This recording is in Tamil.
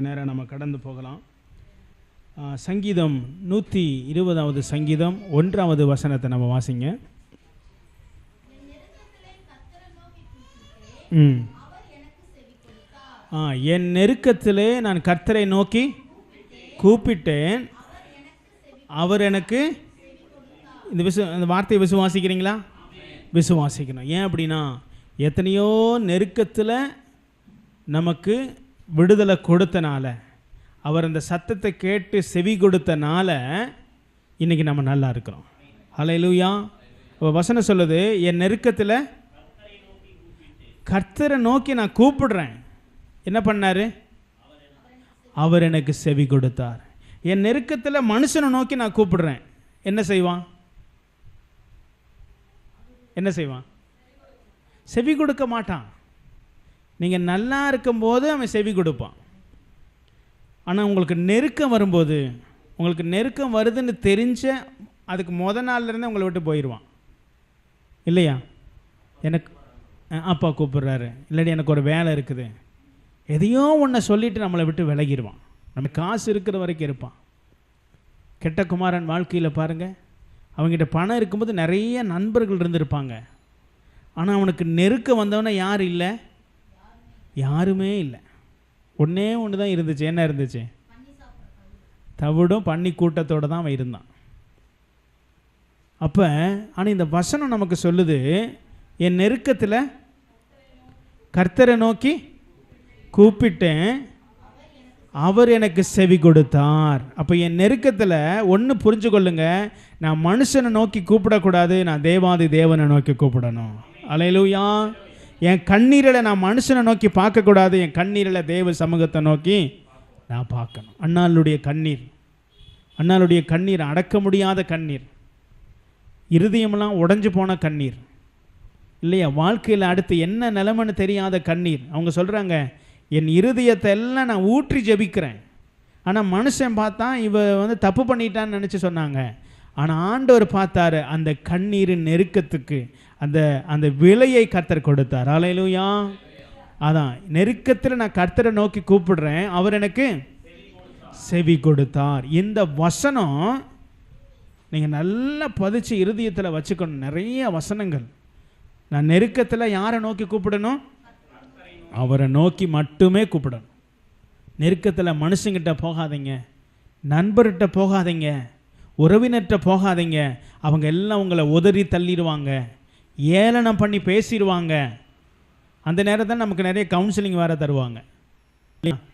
நேரம் நம்ம கடந்து போகலாம். சங்கீதம் நூற்றி இருபதாவது சங்கீதம் ஒன்றாவது வசனத்தை நம்ம வாசிங்க. ம். ஆ என் நெருக்கத்திலே நான் கர்த்தரை நோக்கி கூப்பிட்டேன். அவர் எனக்கு இந்த விசு இந்த வார்த்தையை விசுவாசிக்கிறீங்களா? விசுவாசிக்கணும். ஏன் அப்படின்னா எத்தனையோ நெருக்கத்தில் நமக்கு விடுதலை கொடுத்தனால அவர் அந்த சத்தத்தை கேட்டு செவி கொடுத்தனால இன்றைக்கி நம்ம நல்லா இருக்கிறோம். ஹalleluya அப்ப வசனம் சொல்லுது என் நெருக்கத்தில் கர்த்தரை நோக்கி நான் கூப்பிடுறேன். என்ன பண்ணார்? அவர் எனக்கு செவி கொடுத்தார். என் நெருக்கத்தில் மனுஷனை நோக்கி நான் கூப்பிடுறேன். என்ன செய்வான்? என்ன செய்வான்? செவி கொடுக்க மாட்டான். நீங்கள் நல்லா இருக்கும்போது அவன் செவி கொடுப்பான். ஆனால் உங்களுக்கு நெருக்கம் வரும்போது உங்களுக்கு நெருக்கம் வருதுன்னு தெரிஞ்ச அதுக்கு முத நாள்லேருந்து உங்களை விட்டு போயிடுவான் இல்லையா? எனக்கு அப்பா கூப்பிடுறாரு. இல்லாட்டி எனக்கு ஒரு வேலை இருக்குது. எதையோ ஒன்றை சொல்லிவிட்டு நம்மளை விட்டு விலகிடுவான் நம்ம காசு இருக்கிற வரைக்கும் இருப்பான். கெட்ட குமாரன் வாழ்க்கையில் பாருங்கள் அவங்ககிட்ட பணம் இருக்கும்போது நிறைய நண்பர்கள் இருந்திருப்பாங்க. ஆனால் அவனுக்கு நெருக்கம் வந்தவனே யார் இல்லை? யாருமே இல்லை. ஒன்றே ஒன்று தான் இருந்துச்சு. என்ன இருந்துச்சு? தவிடும் பண்ணி கூட்டத்தோடு தான் அவன் இருந்தான். அப்போ ஆனால் இந்த வசனம் நமக்கு சொல்லுது என் நெருக்கத்தில் கர்த்தரை நோக்கி கூப்பிட்டேன். அவர் எனக்கு செவி கொடுத்தார். அப்போ என் நெருக்கத்தில் ஒன்று புரிஞ்சு கொள்ளுங்க நான் மனுஷனை நோக்கி கூப்பிடக்கூடாது நான் தேவாதி தேவனை நோக்கி கூப்பிடணும். அலையிலூயா. என் கண்ணீரில் நான் மனுஷனை நோக்கி பார்க்கக்கூடாது என் கண்ணீரில் தேவ சமூகத்தை நோக்கி நான் பார்க்கணும். அண்ணாளுடைய கண்ணீர். அண்ணாளுடைய கண்ணீர் அடக்க முடியாத கண்ணீர். இருதயமெல்லாம் உடஞ்சு போன கண்ணீர். இல்லையா? வாழ்க்கையில் அடுத்து என்ன நிலைமைன்னு தெரியாத கண்ணீர். அவங்க சொல்கிறாங்க என் இருதயத்தை எல்லாம் நான் ஊற்றி ஜெபிக்கிறேன். ஆனால் மனுஷன் பார்த்தா இவ வந்து தப்பு பண்ணிட்டான்னு நினச்சி சொன்னாங்க. ஆனால் ஆண்டவர் பார்த்தாரு அந்த கண்ணீரின் நெருக்கத்துக்கு அந்த அந்த விலையை கர்த்தர் கொடுத்தார். அலையிலுயா அதான் நெருக்கத்தில் நான் கர்த்தரை நோக்கி கூப்பிடுறேன் அவர் எனக்கு செவி கொடுத்தார். இந்த வசனம் நீங்கள் நல்லா பதிச்சு இருதயத்தில் வச்சுக்கணும். நிறைய வசனங்கள். நான் நெருக்கத்தில் யாரை நோக்கி கூப்பிடணும்? அவரை நோக்கி மட்டுமே கூப்பிடணும். நெருக்கத்தில் மனுஷங்கிட்ட போகாதீங்க. நண்பர்கிட்ட போகாதீங்க. உறவினர்கிட்ட போகாதீங்க. அவங்க எல்லாம் உங்களை உதறி தள்ளிடுவாங்க. ஏளனம் பண்ணி பேசிடுவாங்க. அந்த நேரத்தில் நமக்கு நிறைய கவுன்சிலிங் வேறு தருவாங்க. இல்லையா?